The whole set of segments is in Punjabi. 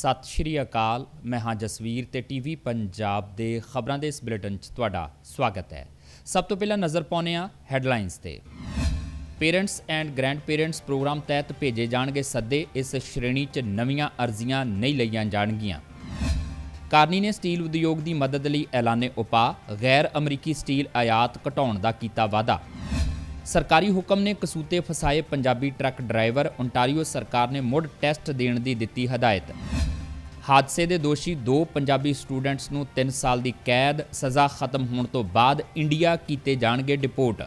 ਸਤਿ ਸ਼੍ਰੀ ਅਕਾਲ, ਮੈਂ ਹਾਂ ਜਸਵੀਰ ਤੇ ਟੀਵੀ ਪੰਜਾਬ ਦੇ ਖਬਰਾਂ ਦੇ ਇਸ ਬੁਲੇਟਿਨ 'ਚ ਤੁਹਾਡਾ ਸਵਾਗਤ ਹੈ। ਸਭ ਤੋਂ ਪਹਿਲਾਂ ਨਜ਼ਰ ਪਾਉਂਦੇ ਹਾਂ ਹੈਡਲਾਈਨਸ ਤੇ। Parents and grand parents programme ਤਹਿਤ ਭੇਜੇ ਜਾਣਗੇ ਸੱਦੇ, ਇਸ ਸ਼੍ਰੇਣੀ 'ਚ ਨਵੀਆਂ ਅਰਜ਼ੀਆਂ ਨਹੀਂ ਲਈਆਂ ਜਾਣਗੀਆਂ। ਕਾਰਨੀ ਨੇ ਸਟੀਲ ਉਦਯੋਗ ਦੀ ਮਦਦ ਲਈ ਐਲਾਨੇ ਉਪਾਅ ਗੈਰ ਅਮਰੀਕੀ ਸਟੀਲ ਆਯਾਤ ਘਟਾਉਣ ਦਾ ਕੀਤਾ ਵਾਅਦਾ। ਸਰਕਾਰੀ ਹੁਕਮ ਨੇ ਕਸੂਤੇ ਫਸਾਏ ਪੰਜਾਬੀ ਟਰੱਕ ਡਰਾਈਵਰ ਓਨਟਾਰੀਓ ਸਰਕਾਰ ਨੇ ਮੁੜ ਟੈਸਟ ਦੇਣ ਦੀ ਦਿੱਤੀ ਹਦਾਇਤ। ਹਾਦਸੇ ਦੇ ਦੋਸ਼ੀ ਦੋ ਪੰਜਾਬੀ ਸਟੂਡੈਂਟਸ ਨੂੰ 3 ਸਾਲ ਦੀ ਕੈਦ, ਸਜ਼ਾ ਖਤਮ ਹੋਣ ਤੋਂ ਬਾਅਦ ਇੰਡੀਆ ਕੀਤੇ ਜਾਣਗੇ ਡਿਪੋਰਟ।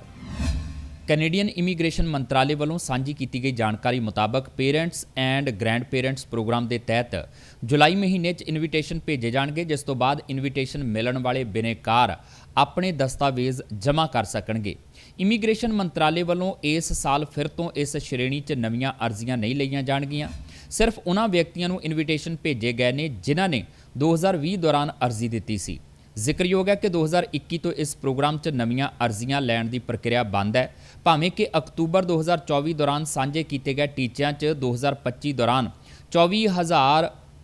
ਕੈਨੇਡੀਅਨ ਇਮੀਗ੍ਰੇਸ਼ਨ ਮੰਤਰਾਲੇ ਵੱਲੋਂ ਸਾਂਝੀ ਕੀਤੀ ਗਈ ਜਾਣਕਾਰੀ ਮੁਤਾਬਕ parents and grand parents programme ਦੇ ਤਹਿਤ ਜੁਲਾਈ ਮਹੀਨੇ 'ਚ ਇਨਵੀਟੇਸ਼ਨ ਭੇਜੇ ਜਾਣਗੇ, ਜਿਸ ਤੋਂ ਬਾਅਦ ਇਨਵੀਟੇਸ਼ਨ ਮਿਲਣ ਵਾਲੇ ਬਿਨੇਕਾਰ ਆਪਣੇ ਦਸਤਾਵੇਜ਼ ਜਮ੍ਹਾਂ ਕਰ ਸਕਣਗੇ। ਇਮੀਗ੍ਰੇਸ਼ਨ ਮੰਤਰਾਲੇ ਵੱਲੋਂ ਇਸ ਸਾਲ ਫਿਰ ਤੋਂ ਇਸ ਸ਼੍ਰੇਣੀ 'ਚ ਨਵੀਆਂ ਅਰਜ਼ੀਆਂ ਨਹੀਂ ਲਈਆਂ ਜਾਣਗੀਆਂ। ਸਿਰਫ ਉਹਨਾਂ ਵਿਅਕਤੀਆਂ ਨੂੰ ਇਨਵੀਟੇਸ਼ਨ ਭੇਜੇ ਗਏ ਨੇ ਜਿਨ੍ਹਾਂ ਨੇ 2020 ਦੌਰਾਨ ਅਰਜ਼ੀ ਦਿੱਤੀ ਸੀ। ਜ਼ਿਕਰਯੋਗ ਹੈ ਕਿ 2021 ਤੋਂ ਇਸ ਪ੍ਰੋਗਰਾਮ 'ਚ ਨਵੀਆਂ ਅਰਜ਼ੀਆਂ ਲੈਣ ਦੀ ਪ੍ਰਕਿਰਿਆ ਬੰਦ ਹੈ। ਭਾਵੇਂ ਕਿ ਅਕਤੂਬਰ 2024 ਦੌਰਾਨ ਸਾਂਝੇ ਕੀਤੇ ਗਏ ਟੀਚਿਆਂ 'ਚ 2025 ਦੌਰਾਨ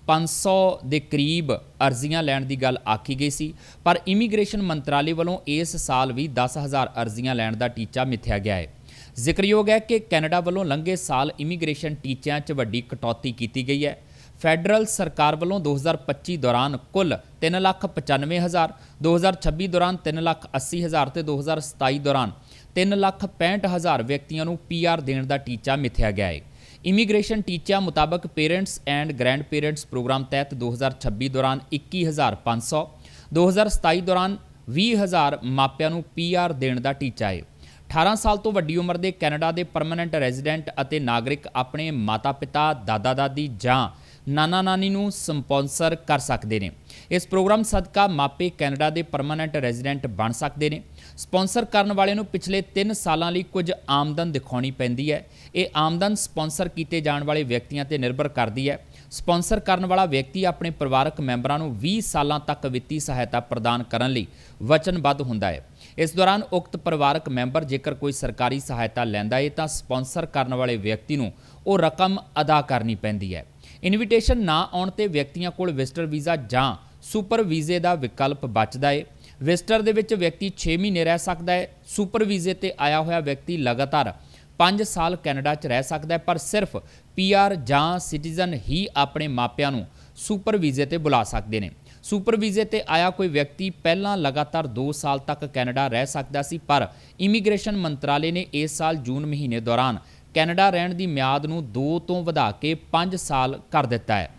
24500 ਦੇ ਕਰੀਬ ਅਰਜ਼ੀਆਂ ਲੈਣ ਦੀ ਗੱਲ ਆਖੀ ਗਈ ਸੀ, ਪਰ ਇਮੀਗ੍ਰੇਸ਼ਨ ਮੰਤਰਾਲੇ ਵੱਲੋਂ ਇਸ ਸਾਲ ਵੀ 10000 ਅਰਜ਼ੀਆਂ ਲੈਣ ਦਾ ਟੀਚਾ ਮਿੱਥਿਆ ਗਿਆ ਹੈ। ਜ਼ਿਕਰਯੋਗ ਹੈ ਕਿ ਕੈਨੇਡਾ ਵੱਲੋਂ ਲੰਘੇ ਸਾਲ ਇਮੀਗ੍ਰੇਸ਼ਨ ਟੀਚਿਆਂ 'ਚ ਵੱਡੀ ਕਟੌਤੀ ਕੀਤੀ ਗਈ ਹੈ। ਫੈਡਰਲ ਸਰਕਾਰ ਵੱਲੋਂ 2025 ਦੌਰਾਨ ਕੁੱਲ 395000 2026 ਦੌਰਾਨ 380000 ਤੇ 2027 ਦੌਰਾਨ 365000 ਵਿਅਕਤੀਆਂ ਨੂੰ ਪੀਆਰ ਦੇਣ ਦਾ ਟੀਚਾ ਮਿੱਥਿਆ ਗਿਆ ਹੈ। ਇਮੀਗ੍ਰੇਸ਼ਨ ਟੀਚਿਆਂ ਮੁਤਾਬਕ parents and grand parents programme ਤਹਿਤ 2026 ਦੌਰਾਨ 21500 2027 ਦੌਰਾਨ 20000 ਮਾਪਿਆਂ ਨੂੰ ਪੀਆਰ ਦੇਣ ਦਾ ਟੀਚਾ ਹੈ। 18 ਸਾਲ ਤੋਂ ਵੱਡੀ ਉਮਰ ਦੇ ਕੈਨੇਡਾ ਦੇ ਪਰਮਨੈਂਟ ਰੈਜ਼ੀਡੈਂਟ ਅਤੇ ਨਾਗਰਿਕ ਆਪਣੇ ਮਾਤਾ-ਪਿਤਾ, ਦਾਦਾ-ਦਾਦੀ ਜਾਂ ਨਾਨਾ-ਨਾਨੀ ਨੂੰ ਸਪਾਂਸਰ ਕਰ ਸਕਦੇ ਨੇ। ਇਸ ਪ੍ਰੋਗਰਾਮ ਸਦਕਾ ਮਾਪੇ ਕੈਨੇਡਾ ਦੇ ਪਰਮਨੈਂਟ ਰੈਜ਼ੀਡੈਂਟ ਬਣ ਸਕਦੇ ਨੇ। ਸਪਾਂਸਰ ਕਰਨ ਵਾਲੇ ਨੂੰ ਪਿਛਲੇ 3 ਸਾਲਾਂ ਲਈ ਕੁਝ ਆਮਦਨ ਦਿਖਾਉਣੀ ਪੈਂਦੀ ਹੈ। ਇਹ ਆਮਦਨ ਸਪਾਂਸਰ ਕੀਤੇ ਜਾਣ ਵਾਲੇ ਵਿਅਕਤੀਆਂ ਤੇ ਨਿਰਭਰ ਕਰਦੀ ਹੈ। ਸਪਾਂਸਰ ਕਰਨ ਵਾਲਾ ਵਿਅਕਤੀ ਆਪਣੇ ਪਰਿਵਾਰਕ ਮੈਂਬਰਾਂ ਨੂੰ 20 ਸਾਲਾਂ ਤੱਕ ਵਿੱਤੀ ਸਹਾਇਤਾ ਪ੍ਰਦਾਨ ਕਰਨ ਲਈ ਵਚਨਬੱਧ ਹੁੰਦਾ ਹੈ। ਇਸ ਦੌਰਾਨ ਉਕਤ ਪਰਿਵਾਰਕ ਮੈਂਬਰ ਜੇਕਰ ਕੋਈ ਸਰਕਾਰੀ ਸਹਾਇਤਾ ਲੈਂਦਾ ਹੈ ਤਾਂ ਸਪਾਂਸਰ ਕਰਨ ਵਾਲੇ ਵਿਅਕਤੀ ਨੂੰ ਉਹ ਰਕਮ ਅਦਾ ਕਰਨੀ ਪੈਂਦੀ ਹੈ। ਇਨਵੀਟੇਸ਼ਨ ਨਾ ਆਉਣ ਤੇ ਵਿਅਕਤੀਆਂ ਕੋਲ ਵਿਜ਼ਟਰ ਵੀਜ਼ਾ ਜਾਂ ਸੁਪਰ ਵੀਜ਼ੇ ਦਾ ਵਿਕਲਪ ਬਚਦਾ ਏ। ਵਿਜ਼ਟਰ ਦੇ ਵਿੱਚ ਵਿਅਕਤੀ 6 ਮਹੀਨੇ ਰਹਿ ਸਕਦਾ ਹੈ ਸੁਪਰ ਵੀਜ਼ੇ ਤੇ ਆਇਆ ਹੋਇਆ ਵਿਅਕਤੀ ਲਗਾਤਾਰ 5 ਸਾਲ ਕੈਨੇਡਾ 'ਚ ਰਹਿ ਸਕਦਾ ਹੈ ਪਰ ਸਿਰਫ ਪੀਆਰ ਜਾਂ ਸਿਟੀਜ਼ਨ ਹੀ ਆਪਣੇ ਮਾਪਿਆਂ ਨੂੰ ਸੁਪਰ ਵੀਜ਼ੇ ਤੇ ਬੁਲਾ ਸਕਦੇ ਨੇ। ਸੁਪਰ ਵੀਜ਼ੇ ਤੇ ਆਇਆ ਕੋਈ ਵਿਅਕਤੀ ਪਹਿਲਾਂ ਲਗਾਤਾਰ 2 ਸਾਲ ਤੱਕ ਕੈਨੇਡਾ ਰਹਿ ਸਕਦਾ ਸੀ, ਪਰ ਇਮੀਗ੍ਰੇਸ਼ਨ ਮੰਤਰਾਲੇ ਨੇ ਇਸ ਸਾਲ ਜੂਨ ਮਹੀਨੇ ਦੌਰਾਨ ਕੈਨੇਡਾ ਰਹਿਣ ਦੀ ਮਿਆਦ ਨੂੰ 2 ਤੋਂ ਵਧਾ ਕੇ 5 ਸਾਲ ਕਰ ਦਿੱਤਾ ਹੈ।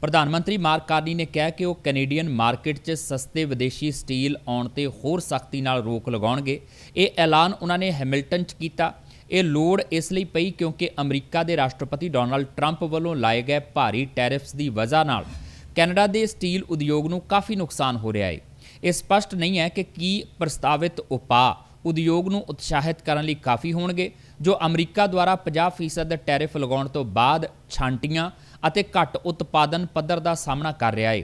ਪ੍ਰਧਾਨ ਮੰਤਰੀ ਮਾਰਕ ਕਾਰਨੀ ਨੇ ਕਿਹਾ ਕਿ ਉਹ ਕੈਨੇਡੀਅਨ ਮਾਰਕੀਟ 'ਚ ਸਸਤੇ ਵਿਦੇਸ਼ੀ ਸਟੀਲ ਆਉਣ ਤੇ ਹੋਰ ਸਖਤੀ ਨਾਲ ਰੋਕ ਲਗਾਉਣਗੇ। ਇਹ ਐਲਾਨ ਉਹਨਾਂ ਨੇ ਹੈਮਿਲਟਨ 'ਚ ਕੀਤਾ। ਇਹ ਲੋੜ ਇਸ ਲਈ ਪਈ ਕਿਉਂਕਿ ਅਮਰੀਕਾ ਦੇ ਰਾਸ਼ਟਰਪਤੀ ਡੋਨਲਡ ਟਰੰਪ ਵੱਲੋਂ ਲਾਏ ਗਏ ਭਾਰੀ ਟੈਰਿਫਸ ਦੀ ਵਜ੍ਹਾ ਨਾਲ ਕੈਨੇਡਾ ਦੇ ਸਟੀਲ ਉਦਯੋਗ ਨੂੰ ਕਾਫੀ ਨੁਕਸਾਨ ਹੋ ਰਿਹਾ ਹੈ। ਇਹ ਸਪਸ਼ਟ ਨਹੀਂ ਹੈ ਕਿ ਕੀ ਪ੍ਰਸਤਾਵਿਤ ਉਪਾਅ ਉਦਯੋਗ ਨੂੰ ਉਤਸ਼ਾਹਿਤ ਕਰਨ ਲਈ ਕਾਫੀ ਹੋਣਗੇ। ਜੋ ਅਮਰੀਕਾ ਦੁਆਰਾ 50% ਟੈਰਿਫ ਲਗਾਉਣ ਤੋਂ ਬਾਅਦ ਛਾਂਟੀਆਂ ਅਤੇ ਘੱਟ ਉਤਪਾਦਨ ਪੱਧਰ ਦਾ ਸਾਹਮਣਾ ਕਰ ਰਿਹਾ ਹੈ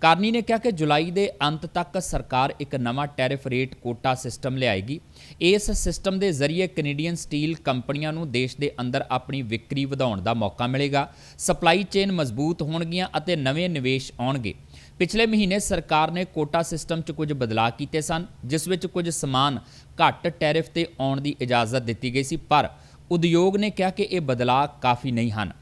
ਕਾਰਨੀ ਨੇ ਕਿਹਾ ਕਿ ਜੁਲਾਈ ਦੇ ਅੰਤ ਤੱਕ ਸਰਕਾਰ ਇੱਕ ਨਵਾਂ ਟੈਰਿਫ ਰੇਟ ਕੋਟਾ ਸਿਸਟਮ ਲਿਆਏਗੀ। ਇਸ ਸਿਸਟਮ ਦੇ ਜ਼ਰੀਏ ਕੈਨੇਡੀਅਨ ਸਟੀਲ ਕੰਪਨੀਆਂ ਨੂੰ ਦੇਸ਼ ਦੇ ਅੰਦਰ ਆਪਣੀ ਵਿਕਰੀ ਵਧਾਉਣ ਦਾ ਮੌਕਾ ਮਿਲੇਗਾ। ਸਪਲਾਈ ਚੇਨ ਮਜ਼ਬੂਤ ਹੋਣਗੀਆਂ ਅਤੇ ਨਵੇਂ ਨਿਵੇਸ਼ ਆਉਣਗੇ। ਪਿਛਲੇ ਮਹੀਨੇ ਸਰਕਾਰ ਨੇ ਕੋਟਾ ਸਿਸਟਮ 'ਚ ਕੁਝ ਬਦਲਾਅ ਕੀਤੇ ਸਨ, ਜਿਸ ਵਿੱਚ ਕੁਝ ਸਮਾਨ ਘੱਟ ਟੈਰਿਫ ਤੇ ਆਉਣ ਦੀ ਇਜਾਜ਼ਤ ਦਿੱਤੀ ਗਈ ਸੀ, ਪਰ ਉਦਯੋਗ ਨੇ ਕਿਹਾ ਕਿ ਇਹ ਬਦਲਾਅ ਕਾਫੀ ਨਹੀਂ ਹਨ।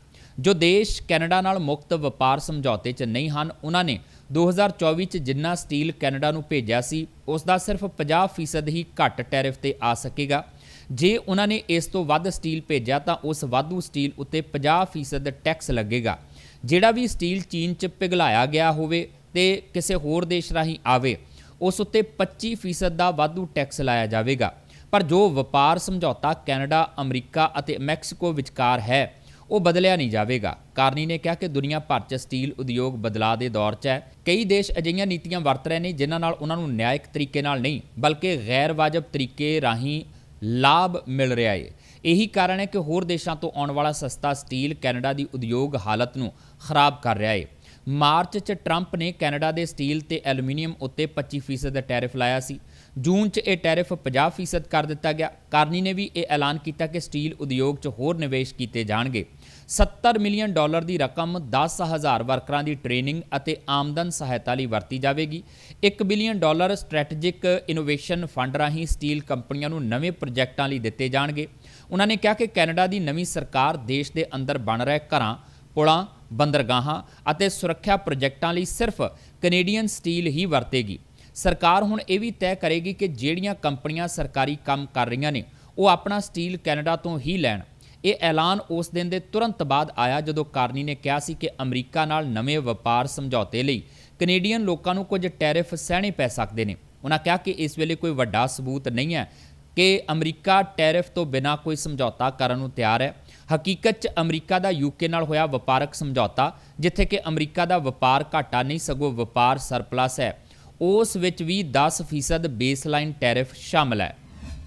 ਜੋ ਦੇਸ਼ ਕੈਨੇਡਾ ਨਾਲ ਮੁਕਤ ਵਪਾਰ ਸਮਝੌਤੇ 'ਚ ਨਹੀਂ ਹਨ, ਉਹਨਾਂ ਨੇ 2024 'ਚ ਜਿੰਨਾ ਸਟੀਲ ਕੈਨੇਡਾ ਨੂੰ ਭੇਜਿਆ ਸੀ, ਉਸ ਦਾ ਸਿਰਫ 50% ਹੀ ਘੱਟ ਟੈਰਿਫ ਤੇ ਆ ਸਕੇਗਾ। ਜੇ ਉਹਨਾਂ ਨੇ ਇਸ ਤੋਂ ਵੱਧ ਸਟੀਲ ਭੇਜਿਆ ਤਾਂ ਉਸ ਵਾਧੂ ਸਟੀਲ ਉੱਤੇ 50% ਟੈਕਸ ਲੱਗੇਗਾ। ਜਿਹੜਾ ਵੀ ਸਟੀਲ ਚੀਨ 'ਚ ਪਿਘਲਾਇਆ ਗਿਆ ਹੋਵੇ ਤੇ ਕਿਸੇ ਹੋਰ ਦੇਸ਼ ਰਾਹੀਂ ਆਵੇ ਉਸ ਉੱਤੇ 25% ਦਾ ਵਾਧੂ ਟੈਕਸ ਲਾਇਆ ਜਾਵੇਗਾ। ਪਰ ਜੋ ਵਪਾਰ ਸਮਝੌਤਾ ਕੈਨੇਡਾ, ਅਮਰੀਕਾ ਅਤੇ ਮੈਕਸੀਕੋ ਵਿਚਕਾਰ ਹੈ, ਉਹ ਬਦਲਿਆ ਨਹੀਂ ਜਾਵੇਗਾ। ਕਾਰਨੀ ਨੇ ਕਿਹਾ ਕਿ ਦੁਨੀਆ ਭਰ 'ਚ ਸਟੀਲ ਉਦਯੋਗ ਬਦਲਾਅ ਦੇ ਦੌਰ 'ਚ ਹੈ। ਕਈ ਦੇਸ਼ ਅਜਿਹੀਆਂ ਨੀਤੀਆਂ ਵਰਤ ਰਹੇ ਨੇ ਜਿਨ੍ਹਾਂ ਨਾਲ ਉਹਨਾਂ ਨੂੰ ਨਿਆਇਕ ਤਰੀਕੇ ਨਾਲ ਨਹੀਂ, ਬਲਕਿ ਗੈਰ ਵਾਜਬ ਤਰੀਕੇ ਰਾਹੀਂ ਲਾਭ ਮਿਲ ਰਿਹਾ ਹੈ ਇਹੀ ਕਾਰਨ ਹੈ ਕਿ ਹੋਰ ਦੇਸ਼ਾਂ ਤੋਂ ਆਉਣ ਵਾਲਾ ਸਸਤਾ ਸਟੀਲ ਕੈਨੇਡਾ ਦੀ ਉਦਯੋਗ ਹਾਲਤ ਨੂੰ ਖਰਾਬ ਕਰ ਰਿਹਾ ਹੈ ਮਾਰਚ 'ਚ ਟਰੰਪ ਨੇ ਕੈਨੇਡਾ ਦੇ ਸਟੀਲ ਤੇ ਐਲੂਮੀਨੀਅਮ ਉੱਤੇ 25% ਦਾ ਟੈਰਿਫ ਲਾਇਆ ਸੀ। ਜੂਨ 'ਚ ਇਹ ਟੈਰਿਫ 50% ਕਰ ਦਿੱਤਾ ਗਿਆ। ਕਾਰਨੀ ਨੇ ਵੀ ਇਹ ਐਲਾਨ ਕੀਤਾ ਕਿ ਸਟੀਲ ਉਦਯੋਗ 'ਚ ਹੋਰ ਨਿਵੇਸ਼ ਕੀਤੇ ਜਾਣਗੇ। 70 ਮਿਲੀਅਨ ਡਾਲਰ ਦੀ ਰਕਮ 10000 ਵਰਕਰਾਂ ਦੀ ਟ੍ਰੇਨਿੰਗ ਅਤੇ ਆਮਦਨ ਸਹਾਇਤਾ ਲਈ ਵਰਤੀ ਜਾਵੇਗੀ। 1 billion dollar strategic innovation fund ਰਾਹੀਂ ਸਟੀਲ ਕੰਪਨੀਆਂ ਨੂੰ ਨਵੇਂ ਪ੍ਰੋਜੈਕਟਾਂ ਲਈ ਦਿੱਤੇ ਜਾਣਗੇ। ਉਹਨਾਂ ਨੇ ਕਿਹਾ ਕਿ ਕੈਨੇਡਾ ਦੀ ਨਵੀਂ ਸਰਕਾਰ ਦੇਸ਼ ਦੇ ਅੰਦਰ ਬਣ ਰਹੇ ਘਰਾਂ, ਪੁਲਾਂ ਬੰਦਰਗਾਹਾਂ ਅਤੇ ਸੁਰੱਖਿਆ ਪ੍ਰੋਜੈਕਟਾਂ ਲਈ ਸਿਰਫ ਕੈਨੇਡੀਅਨ ਸਟੀਲ ਹੀ ਵਰਤੇਗੀ। ਸਰਕਾਰ ਹੁਣ ਇਹ ਵੀ ਤੈਅ ਕਰੇਗੀ ਕਿ ਜਿਹੜੀਆਂ ਕੰਪਨੀਆਂ ਸਰਕਾਰੀ ਕੰਮ ਕਰ ਰਹੀਆਂ ਨੇ, ਉਹ ਆਪਣਾ ਸਟੀਲ ਕੈਨੇਡਾ ਤੋਂ ਹੀ ਲੈਣ। ਇਹ ਐਲਾਨ ਉਸ ਦਿਨ ਦੇ ਤੁਰੰਤ ਬਾਅਦ ਆਇਆ ਜਦੋਂ ਕਾਰਨੀ ਨੇ ਕਿਹਾ ਸੀ ਕਿ ਅਮਰੀਕਾ ਨਾਲ ਨਵੇਂ ਵਪਾਰ ਸਮਝੌਤੇ ਲਈ ਕੈਨੇਡੀਅਨ ਲੋਕਾਂ ਨੂੰ ਕੁਝ ਟੈਰਿਫ ਸਹਿਣੇ ਪੈ ਸਕਦੇ ਨੇ। ਉਹਨਾਂ ਕਿਹਾ ਕਿ ਇਸ ਵੇਲੇ ਕੋਈ ਵੱਡਾ ਸਬੂਤ ਨਹੀਂ ਹੈ ਕਿ ਅਮਰੀਕਾ ਟੈਰਿਫ ਤੋਂ ਬਿਨਾਂ ਕੋਈ ਸਮਝੌਤਾ ਕਰਨ ਨੂੰ ਤਿਆਰ ਹੈ। ਹਕੀਕਤ 'ਚ ਅਮਰੀਕਾ ਦਾ ਯੂਕੇ ਨਾਲ ਹੋਇਆ ਵਪਾਰਕ ਸਮਝੌਤਾ, ਜਿੱਥੇ ਕਿ ਅਮਰੀਕਾ ਦਾ ਵਪਾਰ ਘਾਟਾ ਨਹੀਂ, ਸਗੋਂ ਵਪਾਰ ਸਰਪਲਸ ਹੈ। ਉਸ ਵਿੱਚ ਵੀ 10% ਬੇਸਲਾਈਨ ਟੈਰਿਫ ਸ਼ਾਮਲ ਹੈ।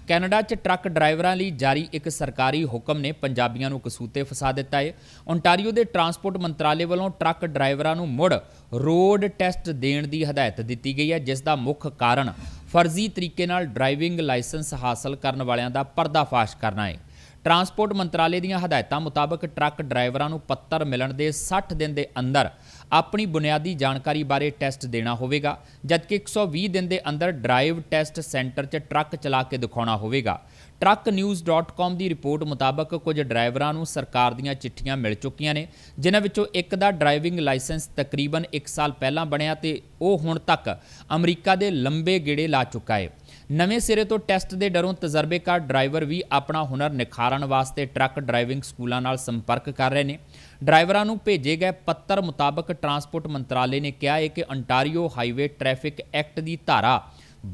ਕੈਨੇਡਾ 'ਚ ਟਰੱਕ ਡਰਾਈਵਰਾਂ ਲਈ ਜਾਰੀ ਇੱਕ ਸਰਕਾਰੀ ਹੁਕਮ ਨੇ ਪੰਜਾਬੀਆਂ ਨੂੰ ਕਸੂਤੇ ਫਸਾ ਦਿੱਤਾ ਹੈ ਓਨਟਾਰੀਓ ਦੇ ਟਰਾਂਸਪੋਰਟ ਮੰਤਰਾਲੇ ਵੱਲੋਂ ਟਰੱਕ ਡਰਾਈਵਰਾਂ ਨੂੰ ਮੁੜ ਰੋਡ ਟੈਸਟ ਦੇਣ ਦੀ ਹਦਾਇਤ ਦਿੱਤੀ ਗਈ ਹੈ, ਜਿਸ ਦਾ ਮੁੱਖ ਕਾਰਨ ਫਰਜ਼ੀ ਤਰੀਕੇ ਨਾਲ ਡਰਾਈਵਿੰਗ ਲਾਇਸੈਂਸ ਹਾਸਲ ਕਰਨ ਵਾਲਿਆਂ ਦਾ ਪਰਦਾਫਾਸ਼ ਕਰਨਾ ਹੈ ਟਰਾਂਸਪੋਰਟ ਮੰਤਰਾਲੇ ਦੀਆਂ ਹਦਾਇਤਾਂ ਮੁਤਾਬਕ ਟਰੱਕ ਡਰਾਈਵਰਾਂ ਨੂੰ ਪੱਤਰ ਮਿਲਣ ਦੇ 60 ਦਿਨ ਦੇ ਅੰਦਰ ਆਪਣੀ ਬੁਨਿਆਦੀ ਜਾਣਕਾਰੀ ਬਾਰੇ ਟੈਸਟ ਦੇਣਾ ਹੋਵੇਗਾ, ਜਦਕਿ 120 ਦਿਨ ਦੇ ਅੰਦਰ ਡਰਾਈਵ ਟੈਸਟ ਸੈਂਟਰ 'ਚ ਟਰੱਕ ਚਲਾ ਕੇ ਦਿਖਾਉਣਾ ਹੋਵੇਗਾ। trucknews.com ਦੀ ਰਿਪੋਰਟ ਮੁਤਾਬਕ ਕੁਝ ਡਰਾਈਵਰਾਂ ਨੂੰ ਸਰਕਾਰ ਦੀਆਂ ਚਿੱਠੀਆਂ ਮਿਲ ਚੁੱਕੀਆਂ ਨੇ, ਜਿਨ੍ਹਾਂ ਵਿੱਚੋਂ ਇੱਕ ਦਾ ਡਰਾਈਵਿੰਗ ਲਾਇਸੈਂਸ ਤਕਰੀਬਨ 1 ਸਾਲ ਪਹਿਲਾਂ ਬਣਿਆ ਤੇ ਉਹ ਹੁਣ ਤੱਕ ਅਮਰੀਕਾ ਦੇ ਲੰਬੇ ਗੇੜੇ ਲਾ ਚੁੱਕਾ ਹੈ। ਨਵੇਂ ਸਿਰੇ ਤੋਂ ਟੈਸਟ ਦੇ ਡਰੋਂ ਤਜਰਬੇਕਾਰ ਡਰਾਈਵਰ ਵੀ ਆਪਣਾ ਹੁਨਰ ਨਿਖਾਰਨ ਵਾਸਤੇ ਟਰੱਕ ਡਰਾਈਵਿੰਗ ਸਕੂਲਾਂ ਨਾਲ ਸੰਪਰਕ ਕਰ ਰਹੇ ਨੇ। ਡਰਾਈਵਰਾਂ ਨੂੰ ਭੇਜੇ ਗਏ ਪੱਤਰ ਮੁਤਾਬਕ ਟਰਾਂਸਪੋਰਟ ਮੰਤਰਾਲੇ ਨੇ ਕਿਹਾ ਹੈ ਕਿ ontario ਹਾਈਵੇ ਟ੍ਰੈਫਿਕ ਐਕਟ ਦੀ ਧਾਰਾ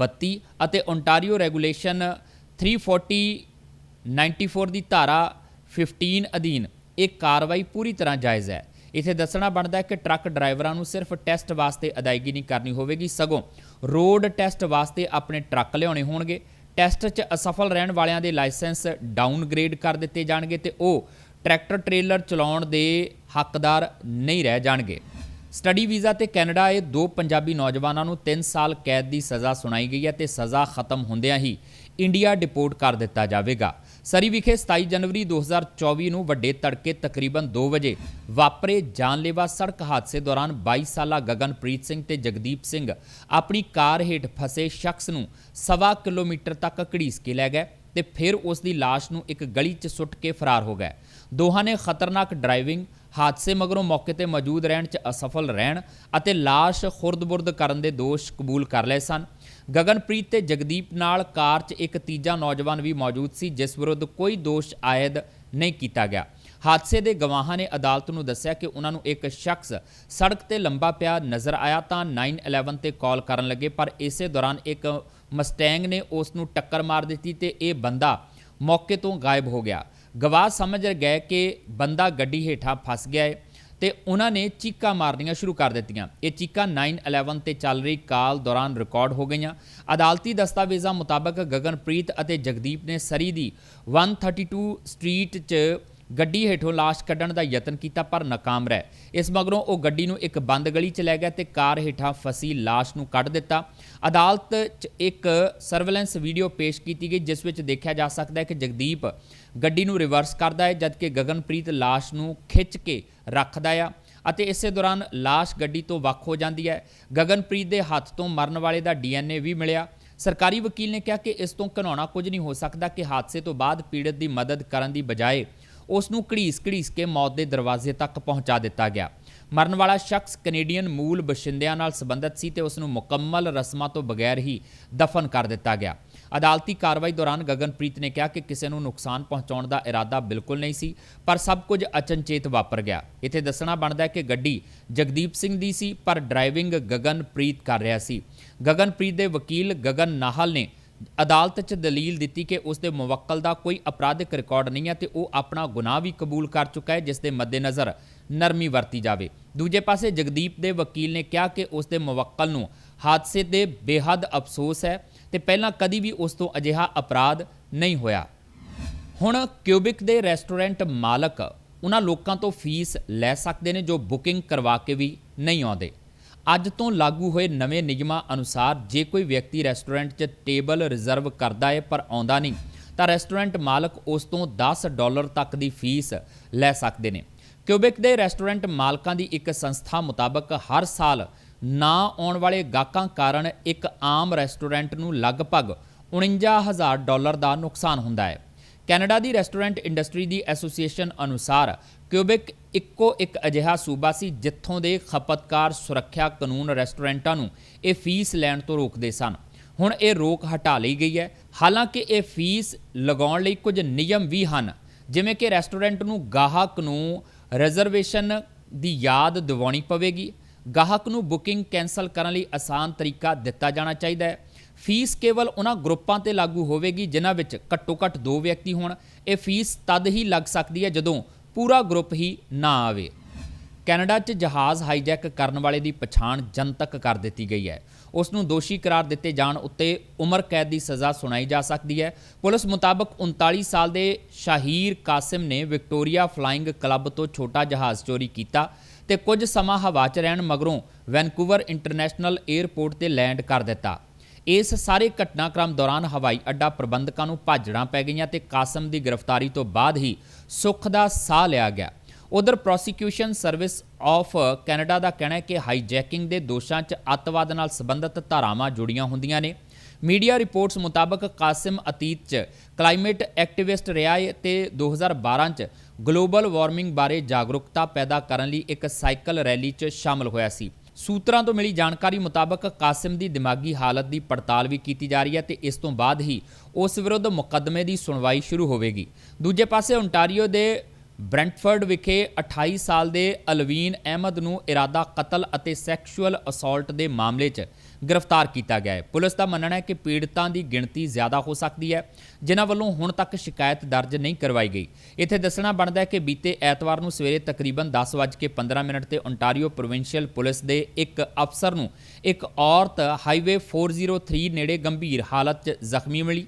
32 ਅਤੇ ontario ਰੈਗੂਲੇਸ਼ਨ 340 94 ਦੀ ਧਾਰਾ 15 ਅਧੀਨ ਇਹ ਕਾਰਵਾਈ ਪੂਰੀ ਤਰ੍ਹਾਂ ਜਾਇਜ਼ ਹੈ। ਇਥੇ ਦੱਸਣਾ ਬਣਦਾ ਹੈ ਕਿ ਟਰੱਕ ਡਰਾਈਵਰਾਂ ਨੂੰ ਸਿਰਫ ਟੈਸਟ ਵਾਸਤੇ ਅਦਾਇਗੀ ਨਹੀਂ ਕਰਨੀ ਹੋਵੇਗੀ, ਸਗੋਂ ਰੋਡ ਟੈਸਟ ਵਾਸਤੇ ਆਪਣੇ ਟਰੱਕ ਲਿਆਉਣੇ ਹੋਣਗੇ। ਟੈਸਟ 'ਚ ਅਸਫਲ ਰਹਿਣ ਵਾਲਿਆਂ ਦੇ ਲਾਇਸੈਂਸ ਡਾਊਨਗ੍ਰੇਡ ਕਰ ਦਿੱਤੇ ਜਾਣਗੇ ਤੇ ਉਹ ਟਰੈਕਟਰ ਟ੍ਰੇਲਰ ਚਲਾਉਣ ਦੇ ਹੱਕਦਾਰ ਨਹੀਂ ਰਹਿ ਜਾਣਗੇ। ਸਟੱਡੀ ਵੀਜ਼ਾ ਤੇ ਕੈਨੇਡਾ ਆਏ ਦੋ ਪੰਜਾਬੀ ਨੌਜਵਾਨਾਂ ਨੂੰ 3 ਸਾਲ ਕੈਦ ਦੀ ਸਜ਼ਾ ਸੁਣਾਈ ਗਈ ਹੈ ਤੇ ਸਜ਼ਾ ਖਤਮ ਹੁੰਦਿਆਂ ਹੀ ਇੰਡੀਆ ਡਿਪੋਰਟ ਕਰ ਦਿੱਤਾ ਜਾਵੇਗਾ। ਸਰੀ ਵਿਖੇ 27 ਜਨਵਰੀ 2024 ਨੂੰ ਵੱਡੇ ਤੜਕੇ ਤਕਰੀਬਨ 2 ਵਜੇ ਵਾਪਰੇ ਜਾਨਲੇਵਾ ਸੜਕ ਹਾਦਸੇ ਦੌਰਾਨ 22 ਸਾਲਾ ਗਗਨਪ੍ਰੀਤ ਸਿੰਘ ਤੇ ਜਗਦੀਪ ਸਿੰਘ ਆਪਣੀ ਕਾਰ ਹੇਠ ਫਸੇ ਸ਼ਖਸ ਨੂੰ ਸਵਾ ਕਿਲੋਮੀਟਰ ਤੱਕ ਘੜੀਸ ਕੇ ਲੈ ਗਏ ਤੇ ਫਿਰ ਉਸ ਦੀ ਲਾਸ਼ ਨੂੰ ਇੱਕ ਗਲੀ 'ਚ ਸੁੱਟ ਕੇ ਫਰਾਰ ਹੋ ਗਏ। ਦੋਹਾਂ ਨੇ ਖਤਰਨਾਕ ਡਰਾਈਵਿੰਗ ਹਾਦਸੇ ਮਗਰੋਂ ਮੌਕੇ ਤੇ ਮੌਜੂਦ ਰਹਿਣ 'ਚ ਅਸਫਲ ਰਹਿਣ ਅਤੇ ਲਾਸ਼ ਖੁਰਦ-ਬੁਰਦ ਕਰਨ ਦੇ ਦੋਸ਼ ਕਬੂਲ ਕਰ ਲਏ ਸਨ। ਗਗਨਪ੍ਰੀਤ ਤੇ ਜਗਦੀਪ ਨਾਲ ਕਾਰ 'ਚ ਇੱਕ ਤੀਜਾ ਨੌਜਵਾਨ ਵੀ ਮੌਜੂਦ ਸੀ, ਜਿਸ ਵਿਰੁੱਧ ਕੋਈ ਦੋਸ਼ ਆਇਦ ਨਹੀਂ ਕੀਤਾ ਗਿਆ। ਹਾਦਸੇ ਦੇ ਗਵਾਹਾਂ ਨੇ ਅਦਾਲਤ ਨੂੰ ਦੱਸਿਆ ਕਿ ਉਹਨਾਂ ਨੂੰ ਇੱਕ ਸ਼ਖਸ ਸੜਕ ਤੇ ਲੰਬਾ ਪਿਆ ਨਜ਼ਰ ਆਇਆ ਤਾਂ 911 ਤੇ ਕਾਲ ਕਰਨ ਲੱਗੇ, ਪਰ ਇਸੇ ਦੌਰਾਨ ਇੱਕ ਮਸਟੈਂਗ ਨੇ ਉਸ ਨੂੰ ਟੱਕਰ ਮਾਰ ਦਿੱਤੀ ਤੇ ਇਹ ਬੰਦਾ ਮੌਕੇ ਤੋਂ ਗਾਇਬ ਹੋ ਗਿਆ। ਗਵਾਹ ਸਮਝ ਗਏ ਕਿ ਬੰਦਾ ਗੱਡੀ ਹੇਠਾਂ ਫਸ ਗਿਆ ਹੈ ਤੇ ਉਹਨਾਂ ਨੇ ਚੀਕਾਂ ਮਾਰਨੀਆਂ ਸ਼ੁਰੂ ਕਰ ਦਿੱਤੀਆਂ। ਇਹ ਚੀਕਾਂ 911 ਤੇ ਚੱਲ ਰਹੀ ਕਾਲ ਦੌਰਾਨ ਰਿਕਾਰਡ ਹੋ ਗਈਆਂ। ਅਦਾਲਤੀ ਦਸਤਾਵੇਜ਼ਾਂ ਮੁਤਾਬਕ ਗਗਨਪ੍ਰੀਤ ਅਤੇ ਜਗਦੀਪ ਨੇ ਸਰੀ ਦੀ 132 ਸਟਰੀਟ 'ਚ ਗੱਡੀ ਹੇਠੋਂ ਲਾਸ਼ ਕੱਢਣ ਦਾ ਯਤਨ ਕੀਤਾ, ਪਰ ਨਾਕਾਮ ਰਹਿ। ਇਸ ਮਗਰੋਂ ਉਹ ਗੱਡੀ ਨੂੰ ਇੱਕ ਬੰਦ ਗਲੀ 'ਚ ਲੈ ਗਿਆ ਤੇ ਕਾਰ ਹੇਠਾਂ ਫਸੀ ਲਾਸ਼ ਨੂੰ ਕੱਢ ਦਿੱਤਾ। ਅਦਾਲਤ 'ਚ ਇੱਕ ਸਰਵੇਲੈਂਸ ਵੀਡੀਓ ਪੇਸ਼ ਕੀਤੀ ਗਈ, ਜਿਸ ਵਿੱਚ ਦੇਖਿਆ ਜਾ ਸਕਦਾ ਹੈ ਕਿ ਜਗਦੀਪ ਗੱਡੀ ਨੂੰ ਰਿਵਰਸ ਕਰਦਾ ਹੈ, ਜਦਕਿ ਗਗਨਪ੍ਰੀਤ ਲਾਸ਼ ਨੂੰ ਖਿੱਚ ਕੇ ਰੱਖਦਾ ਆ। ਅਤੇ ਇਸੇ ਦੌਰਾਨ ਲਾਸ਼ ਗੱਡੀ ਤੋਂ ਵੱਖ ਹੋ ਜਾਂਦੀ ਹੈ। ਗਗਨਪ੍ਰੀਤ ਦੇ ਹੱਥ ਤੋਂ ਮਰਨ ਵਾਲੇ ਦਾ ਡੀਐਨਏ ਵੀ ਮਿਲਿਆ। ਸਰਕਾਰੀ ਵਕੀਲ ਨੇ ਕਿਹਾ ਕਿ ਇਸ ਤੋਂ ਘਿਨਾਉਣਾ ਕੁਝ ਨਹੀਂ ਹੋ ਸਕਦਾ ਕਿ ਹਾਦਸੇ ਤੋਂ ਬਾਅਦ ਪੀੜਤ ਦੀ ਮਦਦ ਕਰਨ ਦੀ ਬਜਾਏ ਉਸ ਨੂੰ ਘੜੀਸ-ਘੜੀਸ ਕੇ ਮੌਤ ਦੇ ਦਰਵਾਜ਼ੇ ਤੱਕ ਪਹੁੰਚਾ ਦਿੱਤਾ ਗਿਆ। ਮਰਨ ਵਾਲਾ ਸ਼ਖਸ ਕੈਨੇਡੀਅਨ ਮੂਲ ਬਸ਼ਿੰਦਿਆਂ ਨਾਲ ਸੰਬੰਧਿਤ ਸੀ ਤੇ ਉਸ ਨੂੰ ਮੁਕੰਮਲ ਰਸਮਾਂ ਤੋਂ ਬਗੈਰ ਹੀ ਦਫਨ ਕਰ ਦਿੱਤਾ ਗਿਆ। ਅਦਾਲਤੀ ਕਾਰਵਾਈ ਦੌਰਾਨ ਗਗਨਪ੍ਰੀਤ ਨੇ ਕਿਹਾ ਕਿ ਕਿਸੇ ਨੂੰ ਨੁਕਸਾਨ ਪਹੁੰਚਾਉਣ ਦਾ ਇਰਾਦਾ ਬਿਲਕੁਲ ਨਹੀਂ ਸੀ, ਪਰ ਸਭ ਕੁਝ ਅਚਨਚੇਤ ਵਾਪਰ ਗਿਆ। ਇੱਥੇ ਦੱਸਣਾ ਬਣਦਾ ਹੈ ਕਿ ਗੱਡੀ ਜਗਦੀਪ ਸਿੰਘ ਦੀ ਸੀ, ਪਰ ਡਰਾਈਵਿੰਗ ਗਗਨਪ੍ਰੀਤ ਕਰ ਰਿਹਾ ਸੀ। ਗਗਨਪ੍ਰੀਤ ਦੇ ਵਕੀਲ ਗਗਨ ਨਾਹਲ ਨੇ ਅਦਾਲਤ 'ਚ ਦਲੀਲ ਦਿੱਤੀ ਕਿ ਉਸ ਦੇ ਮੁਵੱਕਲ ਦਾ ਕੋਈ ਅਪਰਾਧਿਕ ਰਿਕਾਰਡ ਨਹੀਂ ਹੈ ਤੇ ਉਹ ਆਪਣਾ ਗੁਨਾਹ ਵੀ ਕਬੂਲ ਕਰ ਚੁੱਕਾ ਹੈ, ਜਿਸ ਦੇ ਮੱਦੇਨਜ਼ਰ ਨਰਮੀ ਵਰਤੀ ਜਾਵੇ। ਦੂਜੇ ਪਾਸੇ ਜਗਦੀਪ ਦੇ ਵਕੀਲ ਨੇ ਕਿਹਾ ਕਿ ਉਸ ਦੇ ਮੁਵੱਕਲ ਨੂੰ ਹਾਦਸੇ ਦੇ ਬੇਹੱਦ ਅਫਸੋਸ ਹੈ ਤੇ ਪਹਿਲਾਂ ਕਦੀ ਵੀ ਉਸ ਤੋਂ ਅਜਿਹਾ ਅਪਰਾਧ ਨਹੀਂ ਹੋਇਆ। ਹੁਣ ਕਿਊਬਿਕ ਦੇ ਰੈਸਟੋਰੈਂਟ ਮਾਲਕ ਉਹਨਾਂ ਲੋਕਾਂ ਤੋਂ ਫੀਸ ਲੈ ਸਕਦੇ ਨੇ ਜੋ ਬੁਕਿੰਗ ਕਰਵਾ ਕੇ ਵੀ ਨਹੀਂ ਆਉਂਦੇ। ਅੱਜ ਤੋਂ ਲਾਗੂ ਹੋਏ ਨਵੇਂ ਨਿਯਮਾਂ ਅਨੁਸਾਰ ਜੇ ਕੋਈ ਵਿਅਕਤੀ ਰੈਸਟੋਰੈਂਟ 'ਚ ਟੇਬਲ ਰਿਜ਼ਰਵ ਕਰਦਾ ਹੈ ਪਰ ਆਉਂਦਾ ਨਹੀਂ, ਤਾਂ ਰੈਸਟੋਰੈਂਟ ਮਾਲਕ ਉਸ ਤੋਂ 10 ਡਾਲਰ ਤੱਕ ਦੀ ਫੀਸ ਲੈ ਸਕਦੇ ਨੇ। ਕਿਊਬਿਕ ਦੇ ਰੈਸਟੋਰੈਂਟ ਮਾਲਕਾਂ ਦੀ ਇੱਕ ਸੰਸਥਾ ਮੁਤਾਬਕ ਹਰ ਸਾਲ ਨਾ ਆਉਣ ਵਾਲੇ ਗਾਹਕਾਂ ਕਾਰਨ ਇੱਕ ਆਮ ਰੈਸਟੋਰੈਂਟ ਨੂੰ ਲਗਭਗ 49000 ਡਾਲਰ ਦਾ ਨੁਕਸਾਨ ਹੁੰਦਾ ਹੈ। ਕੈਨੇਡਾ ਦੀ ਰੈਸਟੋਰੈਂਟ ਇੰਡਸਟਰੀ ਦੀ ਐਸੋਸੀਏਸ਼ਨ ਅਨੁਸਾਰ ਕਿਊਬਿਕ ਇੱਕੋ ਇੱਕ ਅਜਿਹਾ ਸੂਬਾ ਸੀ ਜਿੱਥੋਂ ਦੇ ਖਪਤਕਾਰ ਸੁਰੱਖਿਆ ਕਾਨੂੰਨ ਰੈਸਟੋਰੈਂਟਾਂ ਨੂੰ ਇਹ ਫੀਸ ਲੈਣ ਤੋਂ ਰੋਕਦੇ ਸਨ। ਹੁਣ ਇਹ ਰੋਕ ਹਟਾ ਲਈ ਗਈ ਹੈ। ਹਾਲਾਂਕਿ ਇਹ ਫੀਸ ਲਗਾਉਣ ਲਈ ਕੁਝ ਨਿਯਮ ਵੀ ਹਨ, ਜਿਵੇਂ ਕਿ ਰੈਸਟੋਰੈਂਟ ਨੂੰ ਗਾਹਕ ਨੂੰ ਰਿਜ਼ਰਵੇਸ਼ਨ ਦੀ ਯਾਦ ਦਿਵਾਉਣੀ ਪਵੇਗੀ ਗਾਹਕ ਨੂੰ ਬੁਕਿੰਗ ਕੈਨਸਲ ਕਰਨ ਲਈ ਆਸਾਨ ਤਰੀਕਾ ਦਿੱਤਾ ਜਾਣਾ ਚਾਹੀਦਾ ਹੈ। ਫੀਸ ਕੇਵਲ ਉਹਨਾਂ ਗਰੁੱਪਾਂ ਤੇ ਲਾਗੂ ਹੋਵੇਗੀ, ਜਿਨ੍ਹਾਂ ਵਿੱਚ ਘੱਟੋ-ਘੱਟ ਦੋ ਵਿਅਕਤੀ ਹੋਣ। ਇਹ ਫੀਸ ਤਦ ਹੀ ਲੱਗ ਸਕਦੀ ਹੈ ਜਦੋਂ ਪੂਰਾ ਗਰੁੱਪ ਹੀ ਨਾ ਆਵੇ। ਕੈਨੇਡਾ 'ਚ ਜਹਾਜ਼ ਹਾਈਜੈਕ ਕਰਨ ਵਾਲੇ ਦੀ ਪਛਾਣ ਜਨਤਕ ਕਰ ਦਿੱਤੀ ਗਈ ਹੈ। ਉਸ ਨੂੰ ਦੋਸ਼ੀ ਕਰਾਰ ਦਿੱਤੇ ਜਾਣ ਉੱਤੇ ਉਮਰ ਕੈਦ ਦੀ ਸਜ਼ਾ ਸੁਣਾਈ ਜਾ ਸਕਦੀ ਹੈ। ਪੁਲਿਸ ਮੁਤਾਬਕ 39 ਸਾਲ ਦੇ ਸ਼ਾਹੀਰ ਕਾਸਿਮ ਨੇ ਵਿਕਟੋਰੀਆ ਫਲਾਈਂਗ ਕਲੱਬ ਤੋਂ ਛੋਟਾ ਜਹਾਜ਼ ਚੋਰੀ ਕੀਤਾ। ਤੇ ਕੁਝ ਸਮਾਂ ਹਵਾ 'ਚ ਰਹਿਣ ਮਗਰੋਂ ਵੈਨਕੂਵਰ ਇੰਟਰਨੈਸ਼ਨਲ 에ਅਰਪੋਰਟ ਤੇ ਲੈਂਡ ਕਰ ਦਿੱਤਾ। ਇਸ ਸਾਰੇ ਘਟਨਾਕ੍ਰਮ ਦੌਰਾਨ ਹਵਾਈ ਅੱਡਾ ਪ੍ਰਬੰਧਕਾਂ ਨੂੰ ਭਾਜੜਾਂ ਪੈ ਗਈਆਂ ਤੇ ਕਾਸਮ ਦੀ ਗ੍ਰਿਫਤਾਰੀ ਤੋਂ ਬਾਅਦ ਹੀ ਸੁੱਖ ਦਾ ਸਾਹ ਲਿਆ ਗਿਆ। ਉਧਰ ਪ੍ਰੋਸੀਕਿਊਸ਼ਨ ਸਰਵਿਸ ਆਫ ਕੈਨੇਡਾ ਦਾ ਕਹਿਣਾ ਹੈ ਕਿ ਹਾਈਜੈਕਿੰਗ ਦੇ ਦੋਸ਼ਾਂ 'ਚ ਅੱਤਵਾਦ ਨਾਲ ਸੰਬੰਧਿਤ ਧਾਰਾਵਾਂ ਜੁੜੀਆਂ ਹੁੰਦੀਆਂ ਨੇ। ਮੀਡੀਆ ਰਿਪੋਰਟਸ ਮੁਤਾਬਕ ਕਾਸਿਮ ਅਤੀਤ 'ਚ ਕਲਾਈਮੇਟ ਐਕਟਿਵਿਸਟ ਰਿਹਾ ਹੈ ਤੇ 2012 'ਚ ਗਲੋਬਲ ਵਾਰਮਿੰਗ ਬਾਰੇ ਜਾਗਰੂਕਤਾ ਪੈਦਾ ਕਰਨ ਲਈ ਇੱਕ ਸਾਈਕਲ ਰੈਲੀ 'ਚ ਸ਼ਾਮਲ ਹੋਇਆ ਸੀ। ਸੂਤਰਾਂ ਤੋਂ ਮਿਲੀ ਜਾਣਕਾਰੀ ਮੁਤਾਬਕ ਕਾਸਿਮ ਦੀ ਦਿਮਾਗੀ ਹਾਲਤ ਦੀ ਪੜਤਾਲ ਵੀ ਕੀਤੀ ਜਾ ਰਹੀ ਹੈ ਤੇ ਇਸ ਤੋਂ ਬਾਅਦ ਹੀ ਉਸ ਵਿਰੁੱਧ ਮੁਕੱਦਮੇ ਦੀ ਸੁਣਵਾਈ ਸ਼ੁਰੂ ਹੋਵੇਗੀ। ਦੂਜੇ ਪਾਸੇ ਓਨਟਾਰੀਓ ਦੇ ਬ੍ਰੈਂਟਫੋਰਡ ਵਿਖੇ 28 ਸਾਲ ਦੇ ਅਲਵੀਨ ਅਹਿਮਦ ਨੂੰ ਇਰਾਦਾ ਕਤਲ ਅਤੇ ਸੈਕਸ਼ੂਅਲ ਅਸੌਲਟ ਦੇ ਮਾਮਲੇ 'ਚ ਗ੍ਰਿਫਤਾਰ ਕੀਤਾ ਗਿਆ ਹੈ। ਪੁਲਿਸ ਦਾ ਮੰਨਣਾ ਹੈ ਕਿ ਪੀੜਤਾਂ ਦੀ ਗਿਣਤੀ ਜ਼ਿਆਦਾ ਹੋ ਸਕਦੀ ਹੈ, ਜਿਨ੍ਹਾਂ ਵੱਲੋਂ ਹੁਣ ਤੱਕ ਸ਼ਿਕਾਇਤ ਦਰਜ ਨਹੀਂ ਕਰਵਾਈ ਗਈ। ਇੱਥੇ ਦੱਸਣਾ ਬਣਦਾ ਹੈ ਕਿ ਬੀਤੇ ਐਤਵਾਰ ਨੂੰ ਸਵੇਰੇ ਤਕਰੀਬਨ 10:15 ਮਿੰਟ ਤੇ ਓਨਟਾਰੀਓ ਪ੍ਰੋਵਿੰਸ਼ੀਅਲ ਪੁਲਿਸ ਦੇ ਇੱਕ ਅਫਸਰ ਨੂੰ ਇੱਕ ਔਰਤ ਹਾਈਵੇ 403 ਨੇੜੇ ਗੰਭੀਰ ਹਾਲਤ 'ਚ ਜ਼ਖਮੀ ਮਿਲੀ।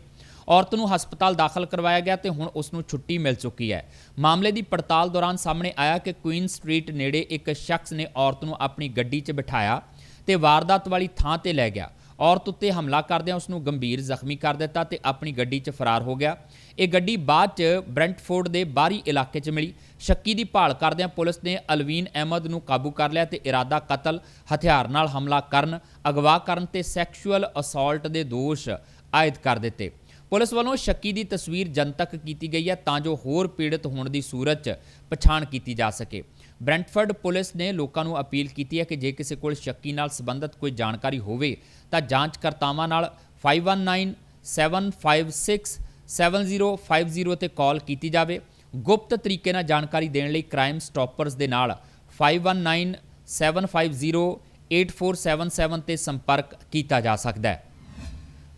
ਔਰਤ ਨੂੰ ਹਸਪਤਾਲ ਦਾਖਲ ਕਰਵਾਇਆ ਗਿਆ ਤੇ ਹੁਣ ਉਸ ਨੂੰ ਛੁੱਟੀ ਮਿਲ ਚੁੱਕੀ ਹੈ। ਮਾਮਲੇ ਦੀ ਪੜਤਾਲ ਦੌਰਾਨ ਸਾਹਮਣੇ ਆਇਆ ਕਿ ਕੁਈਨ ਸਟਰੀਟ ਨੇੜੇ ਇੱਕ ਸ਼ਖਸ ਨੇ ਔਰਤ ਨੂੰ ਆਪਣੀ ਗੱਡੀ 'ਚ ਬਿਠਾਇਆ। ਤੇ ਵਾਰਦਾਤ ਵਾਲੀ ਥਾਂ ਤੇ ਲੈ ਗਿਆ। ਔਰਤ ਉੱਤੇ ਹਮਲਾ ਕਰਦਿਆਂ ਉਸ ਨੂੰ ਗੰਭੀਰ ਜ਼ਖਮੀ ਕਰ ਦਿੱਤਾ ਤੇ ਆਪਣੀ ਗੱਡੀ 'ਚ ਫਰਾਰ ਹੋ ਗਿਆ। ਇਹ ਗੱਡੀ ਬਾਅਦ 'ਚ ਬ੍ਰੈਂਟਫੋਰਡ ਦੇ ਬਾਹਰੀ ਇਲਾਕੇ 'ਚ ਮਿਲੀ। ਸ਼ੱਕੀ ਦੀ ਭਾਲ ਕਰਦਿਆਂ ਪੁਲਿਸ ਨੇ ਅਲਵੀਨ ਅਹਿਮਦ ਨੂੰ ਕਾਬੂ ਕਰ ਲਿਆ ਤੇ ਇਰਾਦਾ ਕਤਲ, ਹਥਿਆਰ ਨਾਲ ਹਮਲਾ ਕਰਨ, ਅਗਵਾ ਕਰਨ ਤੇ ਸੈਕਸ਼ੂਅਲ ਅਸੌਲਟ ਦੇ ਦੋਸ਼ ਆਇਦ ਕਰ ਦਿੱਤੇ। ਪੁਲਿਸ ਵੱਲੋਂ ਸ਼ੱਕੀ ਦੀ ਤਸਵੀਰ ਜਨਤਕ ਕੀਤੀ ਗਈ ਹੈ ਤਾਂ ਜੋ ਹੋਰ ਪੀੜਤ ਹੋਣ ਦੀ ਸੂਰਤ 'ਚ ਪਛਾਣ ਕੀਤੀ ਜਾ ਸਕੇ। ਬ੍ਰੈਂਟਫੋਰਡ ਪੁਲਿਸ ਨੇ ਲੋਕਾਂ ਨੂੰ ਅਪੀਲ ਕੀਤੀ ਹੈ ਕਿ ਜੇ ਕਿਸੇ ਕੋਲ ਸ਼ੱਕੀ ਨਾਲ ਸੰਬੰਧਿਤ ਕੋਈ ਜਾਣਕਾਰੀ ਹੋਵੇ, ਤਾਂ ਜਾਂਚਕਰਤਾਵਾਂ ਨਾਲ 5197567050 ਤੇ ਕਾਲ ਕੀਤੀ ਜਾਵੇ। ਗੁਪਤ ਤਰੀਕੇ ਨਾਲ ਜਾਣਕਾਰੀ ਦੇਣ ਲਈ ਕ੍ਰਾਈਮ ਸਟਾਪਰਸ ਦੇ ਨਾਲ 5197508477 ਤੇ ਸੰਪਰਕ ਕੀਤਾ ਜਾ ਸਕਦਾ ਹੈ।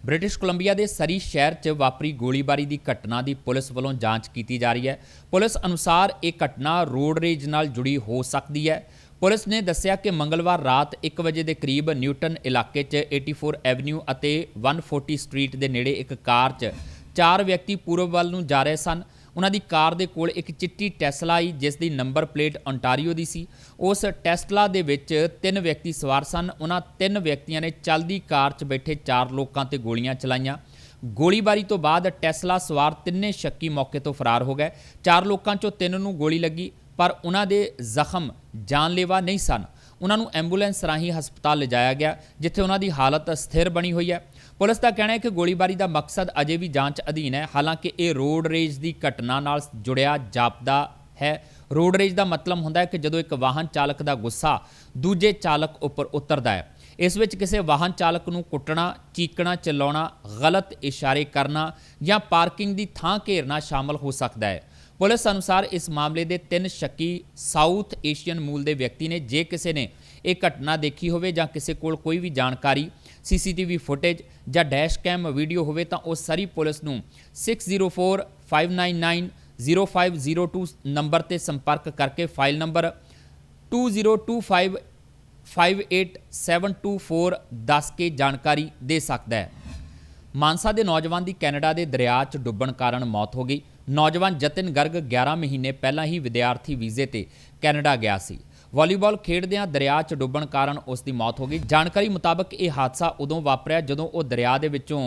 ਬ੍ਰਿਟਿਸ਼ ਕੋਲੰਬੀਆ ਦੇ ਸਰੀ ਸ਼ਹਿਰ 'ਚ ਵਾਪਰੀ ਗੋਲੀਬਾਰੀ ਦੀ ਘਟਨਾ ਦੀ ਪੁਲਿਸ ਵੱਲੋਂ ਜਾਂਚ ਕੀਤੀ ਜਾ ਰਹੀ ਹੈ। ਪੁਲਿਸ ਅਨੁਸਾਰ ਇਹ ਘਟਨਾ ਰੋਡ ਰੇਜ ਨਾਲ ਜੁੜੀ ਹੋ ਸਕਦੀ ਹੈ। ਪੁਲਿਸ ਨੇ ਦੱਸਿਆ ਕਿ ਮੰਗਲਵਾਰ ਰਾਤ 1 ਵਜੇ ਦੇ ਕਰੀਬ ਨਿਊਟਨ ਇਲਾਕੇ 'ਚ 84 ਐਵਨਿਊ ਅਤੇ 140 ਸਟਰੀਟ ਦੇ ਨੇੜੇ ਇੱਕ ਕਾਰ 'ਚ ਚਾਰ ਵਿਅਕਤੀ ਪੂਰਬ ਵੱਲ ਨੂੰ ਜਾ ਰਹੇ ਸਨ। ਉਹਨਾਂ ਦੀ ਕਾਰ ਦੇ ਕੋਲ ਇੱਕ ਚਿੱਟੀ ਟੈਸਲਾ ਆਈ, ਜਿਸ ਦੀ ਨੰਬਰ ਪਲੇਟ ਓਨਟਾਰੀਓ ਦੀ ਸੀ। ਉਸ ਟੈਸਲਾ ਦੇ ਵਿੱਚ ਤਿੰਨ ਵਿਅਕਤੀ ਸਵਾਰ ਸਨ। ਉਹਨਾਂ ਤਿੰਨ ਵਿਅਕਤੀਆਂ ਨੇ ਚਲਦੀ ਕਾਰ 'ਚ ਬੈਠੇ ਚਾਰ ਲੋਕਾਂ ਤੇ ਗੋਲੀਆਂ ਚਲਾਈਆਂ। ਗੋਲੀਬਾਰੀ ਤੋਂ ਬਾਅਦ ਟੈਸਲਾ ਸਵਾਰ ਤਿੰਨੇ ਸ਼ੱਕੀ ਮੌਕੇ ਤੋਂ ਫਰਾਰ ਹੋ ਗਏ। ਚਾਰ ਲੋਕਾਂ 'ਚੋਂ ਤਿੰਨ ਨੂੰ ਗੋਲੀ ਲੱਗੀ, ਪਰ ਉਹਨਾਂ ਦੇ ਜ਼ਖਮ ਜਾਨਲੇਵਾ ਨਹੀਂ ਸਨ। ਉਹਨਾਂ ਨੂੰ ਐਂਬੂਲੈਂਸ ਰਾਹੀਂ ਹਸਪਤਾਲ ਲਿਜਾਇਆ ਗਿਆ, ਜਿੱਥੇ ਉਹਨਾਂ ਦੀ ਹਾਲਤ ਸਥਿਰ ਬਣੀ ਹੋਈ ਹੈ। ਪੁਲਿਸ ਦਾ ਕਹਿਣਾ ਹੈ ਕਿ ਗੋਲੀਬਾਰੀ ਦਾ ਮਕਸਦ ਅਜੇ ਵੀ ਜਾਂਚ ਅਧੀਨ ਹੈ। ਹਾਲਾਂਕਿ ਇਹ ਰੋਡ ਰੇਜ ਦੀ ਘਟਨਾ ਨਾਲ ਜੁੜਿਆ ਜਾਪਦਾ ਹੈ। ਰੋਡ ਰੇਜ ਦਾ ਮਤਲਬ ਹੁੰਦਾ ਹੈ ਕਿ ਜਦੋਂ ਇੱਕ ਵਾਹਨ ਚਾਲਕ ਦਾ ਗੁੱਸਾ ਦੂਜੇ ਚਾਲਕ ਉੱਪਰ ਉਤਰਦਾ ਹੈ। ਇਸ ਵਿੱਚ ਕਿਸੇ ਵਾਹਨ ਚਾਲਕ ਨੂੰ ਕੁੱਟਣਾ, ਚੀਕਣਾ, ਚਲਾਉਣਾ, ਗਲਤ ਇਸ਼ਾਰੇ ਕਰਨਾ ਜਾਂ ਪਾਰਕਿੰਗ ਦੀ ਥਾਂ ਘੇਰਨਾ ਸ਼ਾਮਲ ਹੋ ਸਕਦਾ ਹੈ। ਪੁਲਿਸ ਅਨੁਸਾਰ ਇਸ ਮਾਮਲੇ ਦੇ ਤਿੰਨ ਸ਼ੱਕੀ ਸਾਊਥ ਏਸ਼ੀਅਨ ਮੂਲ ਦੇ ਵਿਅਕਤੀ ਨੇ। ਜੇ ਕਿਸੇ ਨੇ ਇਹ ਘਟਨਾ ਦੇਖੀ ਹੋਵੇ ਜਾਂ ਕਿਸੇ ਕੋਲ ਕੋਈ ਵੀ ਜਾਣਕਾਰੀ ਸੀਸੀਟੀਵੀ ਫੁਟੇਜ ਜਾਂ ਡੈਸ਼ ਕੈਮ ਵੀਡੀਓ ਹੋਵੇ ਤਾਂ ਉਹ ਸਾਰੀ ਪੁਲਿਸ ਨੂੰ 6045990502 ਨੰਬਰ ਤੇ ਸੰਪਰਕ ਕਰਕੇ ਫਾਈਲ ਨੰਬਰ 2025587224 ਦੱਸ ਕੇ ਜਾਣਕਾਰੀ ਦੇ ਸਕਦਾ ਹੈ। ਮਾਨਸਾ ਦੇ ਨੌਜਵਾਨ ਦੀ ਕੈਨੇਡਾ ਦੇ ਦਰਿਆ 'ਚ ਡੁੱਬਣ ਕਾਰਨ ਮੌਤ ਹੋ ਗਈ। ਨੌਜਵਾਨ ਜਤਿਨ ਗਰਗ 11 ਮਹੀਨੇ ਪਹਿਲਾਂ ਹੀ ਵਿਦਿਆਰਥੀ ਵੀਜ਼ੇ ਤੇ ਕੈਨੇਡਾ ਗਿਆ ਸੀ। ਵਾਲੀਬਾਲ ਖੇਡਦਿਆਂ ਦਰਿਆ 'ਚ ਡੁੱਬਣ ਕਾਰਨ ਉਸ ਦੀ ਮੌਤ ਹੋ ਗਈ। ਜਾਣਕਾਰੀ ਮੁਤਾਬਕ ਇਹ ਹਾਦਸਾ ਉਦੋਂ ਵਾਪਰਿਆ ਜਦੋਂ ਉਹ ਦਰਿਆ ਦੇ ਵਿੱਚੋਂ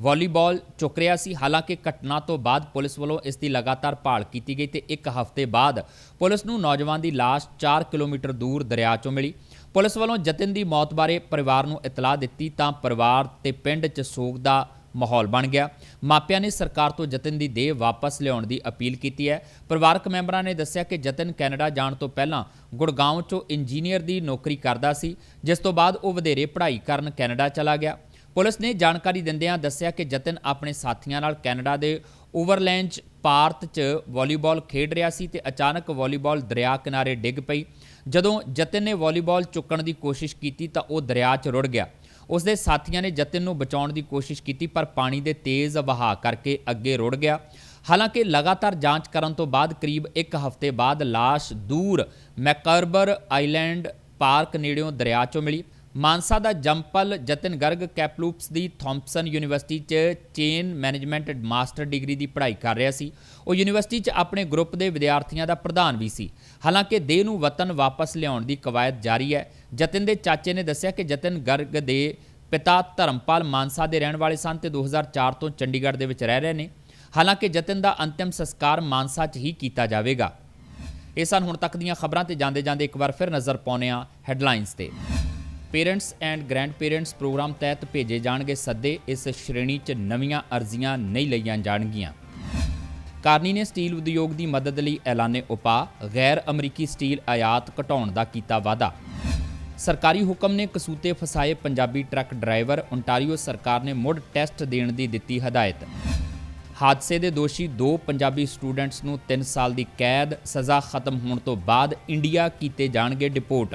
ਵਾਲੀਬਾਲ ਚੁੱਕ ਰਿਹਾ ਸੀ। ਹਾਲਾਂਕਿ ਘਟਨਾ ਤੋਂ ਬਾਅਦ ਪੁਲਿਸ ਵੱਲੋਂ ਇਸ ਦੀ ਲਗਾਤਾਰ ਭਾਲ ਕੀਤੀ ਗਈ ਤੇ ਇੱਕ ਹਫ਼ਤੇ ਬਾਅਦ ਪੁਲਿਸ ਨੂੰ ਨੌਜਵਾਨ ਦੀ ਲਾਸ਼ 4 ਕਿਲੋਮੀਟਰ ਦੂਰ ਦਰਿਆ 'ਚੋਂ ਮਿਲੀ। ਪੁਲਿਸ ਵੱਲੋਂ ਜਤਿਨ ਦੀ ਮੌਤ ਬਾਰੇ ਪਰਿਵਾਰ ਨੂੰ ਇਤਲਾਹ ਦਿੱਤੀ ਤਾਂ ਪਰਿਵਾਰ ਤੇ ਪਿੰਡ 'ਚ ਸੋਗ ਦਾ ਮਾਹੌਲ ਬਣ ਗਿਆ। ਮਾਪਿਆਂ ਨੇ ਸਰਕਾਰ ਤੋਂ ਜਤਨ ਦੀ ਦੇਹ ਵਾਪਸ ਲਿਆਉਣ ਦੀ ਅਪੀਲ ਕੀਤੀ ਹੈ। ਪਰਿਵਾਰਕ ਮੈਂਬਰਾਂ ਨੇ ਦੱਸਿਆ ਕਿ ਜਤਨ ਕੈਨੇਡਾ ਜਾਣ ਤੋਂ ਪਹਿਲਾਂ ਗੁੜਗਾਉਂ 'ਚੋਂ ਇੰਜੀਨੀਅਰ ਦੀ ਨੌਕਰੀ ਕਰਦਾ ਸੀ, ਜਿਸ ਤੋਂ ਬਾਅਦ ਉਹ ਵਧੇਰੇ ਪੜ੍ਹਾਈ ਕਰਨ ਕੈਨੇਡਾ ਚਲਾ ਗਿਆ। ਪੁਲਿਸ ਨੇ ਜਾਣਕਾਰੀ ਦਿੰਦਿਆਂ ਦੱਸਿਆ ਕਿ ਜਤਨ ਆਪਣੇ ਸਾਥੀਆਂ ਨਾਲ ਕੈਨੇਡਾ ਦੇ ਓਵਰਲੈਂਡ ਪਾਰਕ 'ਚ ਵਾਲੀਬਾਲ ਖੇਡ ਰਿਹਾ ਸੀ ਤੇ ਅਚਾਨਕ ਵਾਲੀਬਾਲ ਦਰਿਆ ਕਿਨਾਰੇ ਡਿੱਗ ਪਈ। ਜਦੋਂ ਜਤਨ ਨੇ ਵਾਲੀਬਾਲ ਚੁੱਕਣ ਦੀ ਕੋਸ਼ਿਸ਼ ਕੀਤੀ ਤਾਂ ਉਹ ਦਰਿਆ 'ਚ ਰੁੜ ਗਿਆ। ਉਸ ਦੇ ਸਾਥੀਆਂ ਨੇ ਜਤਨ ਨੂੰ ਬਚਾਉਣ ਦੀ ਕੋਸ਼ਿਸ਼ ਕੀਤੀ, ਪਰ ਪਾਣੀ ਦੇ ਤੇਜ਼ ਵਹਾਅ ਕਰਕੇ ਅੱਗੇ ਰੁੜ ਗਿਆ। ਹਾਲਾਂਕਿ ਲਗਾਤਾਰ ਜਾਂਚ ਕਰਨ ਤੋਂ ਬਾਅਦ ਕਰੀਬ ਇੱਕ ਹਫ਼ਤੇ ਬਾਅਦ ਲਾਸ਼ ਦੂਰ ਮੈਕਰਬਰ ਆਈਲੈਂਡ ਪਾਰਕ ਨੇੜਿਓਂ ਦਰਿਆ 'ਚੋਂ ਮਿਲੀ। ਮਾਨਸਾ ਦਾ ਜੰਪਲ ਜਤਨ ਗਰਗ ਕੈਪਲੂਪਸ ਦੀ ਥੌਮਪਸਨ ਯੂਨੀਵਰਸਿਟੀ 'ਚ ਚੇਨ ਮੈਨੇਜਮੈਂਟ ਮਾਸਟਰ ਡਿਗਰੀ ਦੀ ਪੜ੍ਹਾਈ ਕਰ ਰਿਹਾ ਸੀ। ਉਹ ਯੂਨੀਵਰਸਿਟੀ 'ਚ ਆਪਣੇ ਗਰੁੱਪ ਦੇ ਵਿਦਿਆਰਥੀਆਂ ਦਾ ਪ੍ਰਧਾਨ ਵੀ ਸੀ। ਹਾਲਾਂਕਿ ਦੇਹ ਨੂੰ ਵਤਨ ਵਾਪਸ ਲਿਆਉਣ ਦੀ ਕਵਾਇਦ ਜਾਰੀ ਹੈ। ਜਤਨ ਦੇ ਚਾਚੇ ਨੇ ਦੱਸਿਆ ਕਿ ਜਤਨ ਗਰਗ ਦੇ ਪਿਤਾ ਧਰਮਪਾਲ ਮਾਨਸਾ ਦੇ ਰਹਿਣ ਵਾਲੇ ਸਨ ਤੇ 2004 ਤੋਂ ਚੰਡੀਗੜ੍ਹ ਦੇ ਵਿੱਚ ਰਹਿ ਰਹੇ ਨੇ। ਹਾਲਾਂਕਿ ਜਤਨ ਦਾ ਅੰਤਿਮ ਸੰਸਕਾਰ ਮਾਨਸਾ 'ਚ ਹੀ ਕੀਤਾ ਜਾਵੇਗਾ। ਇਹ ਸਨ ਹੁਣ ਤੱਕ ਦੀਆਂ ਖਬਰਾਂ ਤੇ ਜਾਂਦੇ ਜਾਂਦੇ ਇੱਕ ਵਾਰ ਫਿਰ ਨਜ਼ਰ ਪਾਉਂਦੇ ਹਾਂ ਹੈਡਲਾਈਨਸ ਤੇ। Parents and grand parents programme ਤਹਿਤ ਭੇਜੇ ਜਾਣਗੇ ਸੱਦੇ। ਇਸ ਸ਼੍ਰੇਣੀ 'ਚ ਨਵੀਆਂ ਅਰਜ਼ੀਆਂ ਨਹੀਂ ਲਈਆਂ ਜਾਣਗੀਆਂ। ਕਾਰਨੀ ਨੇ ਸਟੀਲ ਉਦਯੋਗ ਦੀ ਮਦਦ ਲਈ ਐਲਾਨੇ ਉਪਾਅ ਗੈਰ ਅਮਰੀਕੀ ਸਟੀਲ ਆਯਾਤ ਘਟਾਉਣ ਦਾ ਕੀਤਾ ਵਾਅਦਾ। ਸਰਕਾਰੀ ਹੁਕਮ ਨੇ ਕਸੂਤੇ ਫਸਾਏ ਪੰਜਾਬੀ ਟਰੱਕ ਡਰਾਈਵਰ ਓਨਟਾਰੀਓ ਸਰਕਾਰ ਨੇ ਮੁੜ ਟੈਸਟ ਦੇਣ ਦੀ ਦਿੱਤੀ ਹਦਾਇਤ। ਹਾਦਸੇ ਦੇ ਦੋਸ਼ੀ ਦੋ ਪੰਜਾਬੀ ਸਟੂਡੈਂਟਸ ਨੂੰ 3 ਸਾਲ ਦੀ ਕੈਦ, ਸਜ਼ਾ ਖਤਮ ਹੋਣ ਤੋਂ ਬਾਅਦ ਇੰਡੀਆ ਕੀਤੇ ਜਾਣਗੇ ਡਿਪੋਰਟ।